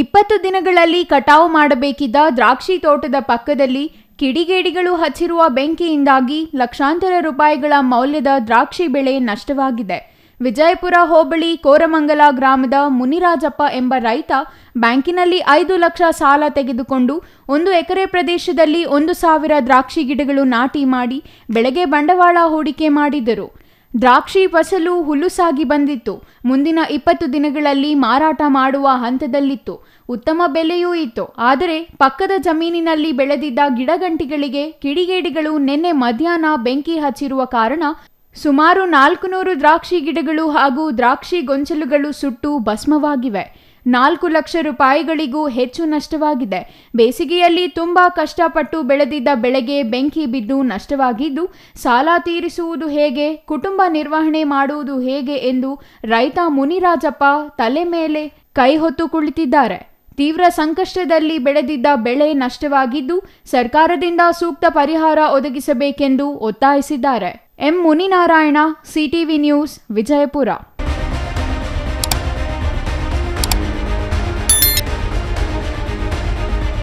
ಇಪ್ಪತ್ತು ದಿನಗಳಲ್ಲಿ ಕಟಾವು ಮಾಡಬೇಕಿದ್ದ ದ್ರಾಕ್ಷಿ ತೋಟದ ಪಕ್ಕದಲ್ಲಿ ಕಿಡಿಗೇಡಿಗಳು ಹಚ್ಚಿರುವ ಬೆಂಕಿಯಿಂದಾಗಿ ಲಕ್ಷಾಂತರ ರೂಪಾಯಿಗಳ ಮೌಲ್ಯದ ದ್ರಾಕ್ಷಿ ಬೆಳೆ ನಷ್ಟವಾಗಿದೆ. ವಿಜಯಪುರ ಹೋಬಳಿ ಕೋರಮಂಗಲ ಗ್ರಾಮದ ಮುನಿರಾಜಪ್ಪ ಎಂಬ ರೈತ ಬ್ಯಾಂಕಿನಲ್ಲಿ ಐದು ಲಕ್ಷ ಸಾಲ ತೆಗೆದುಕೊಂಡು ಒಂದು ಎಕರೆ ಪ್ರದೇಶದಲ್ಲಿ ಒಂದು ಸಾವಿರ ದ್ರಾಕ್ಷಿ ಗಿಡಗಳು ನಾಟಿ ಮಾಡಿ ಬೆಳೆಗೆ ಬಂಡವಾಳ ಹೂಡಿಕೆ ಮಾಡಿದರು. ದ್ರಾಕ್ಷಿ ಫಸಲು ಹುಲುಸಾಗಿ ಬಂದಿತ್ತು. ಮುಂದಿನ ಇಪ್ಪತ್ತು ದಿನಗಳಲ್ಲಿ ಮಾರಾಟ ಮಾಡುವ ಹಂತದಲ್ಲಿತ್ತು. ಉತ್ತಮ ಬೆಲೆಯೂ ಇತ್ತು. ಆದರೆ ಪಕ್ಕದ ಜಮೀನಿನಲ್ಲಿ ಬೆಳೆದಿದ್ದ ಗಿಡಗಂಟಿಗಳಿಗೆ ಕಿಡಿಗೇಡಿಗಳು ನಿನ್ನೆ ಮಧ್ಯಾಹ್ನ ಬೆಂಕಿ ಹಚ್ಚಿರುವ ಕಾರಣ ಸುಮಾರು ನಾಲ್ಕುನೂರು ದ್ರಾಕ್ಷಿ ಗಿಡಗಳು ಹಾಗೂ ದ್ರಾಕ್ಷಿ ಗೊಂಚಲುಗಳು ಸುಟ್ಟು ಭಸ್ಮವಾಗಿವೆ. ನಾಲ್ಕು ಲಕ್ಷ ರೂಪಾಯಿಗಳಿಗೂ ಹೆಚ್ಚು ನಷ್ಟವಾಗಿದೆ. ಬೇಸಿಗೆಯಲ್ಲಿ ತುಂಬಾ ಕಷ್ಟಪಟ್ಟು ಬೆಳೆದಿದ್ದ ಬೆಳೆಗೆ ಬೆಂಕಿ ಬಿದ್ದು ನಷ್ಟವಾಗಿದ್ದು, ಸಾಲ ತೀರಿಸುವುದು ಹೇಗೆ, ಕುಟುಂಬ ನಿರ್ವಹಣೆ ಮಾಡುವುದು ಹೇಗೆ ಎಂದು ರೈತ ಮುನಿರಾಜಪ್ಪ ತಲೆ ಮೇಲೆ ಕೈ ಹೊತ್ತು ಕುಳಿತಿದ್ದಾರೆ. ತೀವ್ರ ಸಂಕಷ್ಟದಲ್ಲಿ ಬೆಳೆದಿದ್ದ ಬೆಳೆ ನಷ್ಟವಾಗಿದ್ದು, ಸರ್ಕಾರದಿಂದ ಸೂಕ್ತ ಪರಿಹಾರ ಒದಗಿಸಬೇಕೆಂದು ಒತ್ತಾಯಿಸಿದ್ದಾರೆ. M Muninarayana CTV news Vijayapura.